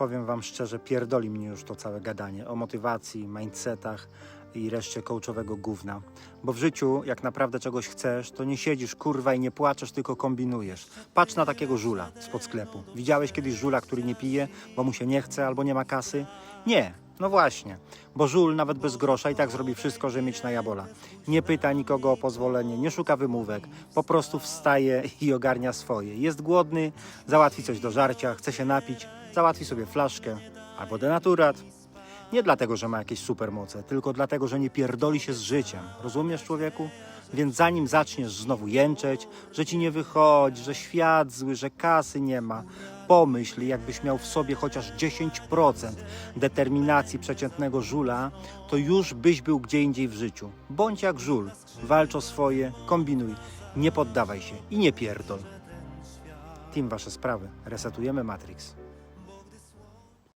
Powiem wam szczerze, pierdoli mnie już to całe gadanie o motywacji, mindsetach i reszcie coachowego gówna. Bo w życiu, jak naprawdę czegoś chcesz, to nie siedzisz kurwa i nie płaczesz, tylko kombinujesz. Patrz na takiego żula spod sklepu. Widziałeś kiedyś żula, który nie pije, bo mu się nie chce albo nie ma kasy? Nie. No właśnie, bo żul nawet bez grosza i tak zrobi wszystko, żeby mieć na jabola. Nie pyta nikogo o pozwolenie, nie szuka wymówek, po prostu wstaje i ogarnia swoje. Jest głodny, załatwi coś do żarcia, chce się napić, załatwi sobie flaszkę albo denaturat. Nie dlatego, że ma jakieś supermoce, tylko dlatego, że nie pierdoli się z życiem. Rozumiesz, człowieku? Więc zanim zaczniesz znowu jęczeć, że ci nie wychodzi, że świat zły, że kasy nie ma, pomyśl, jakbyś miał w sobie chociaż 10% determinacji przeciętnego żula, to już byś był gdzie indziej w życiu. Bądź jak żul, walcz o swoje, kombinuj, nie poddawaj się i nie pierdol. Team wasze sprawy. Resetujemy Matrix.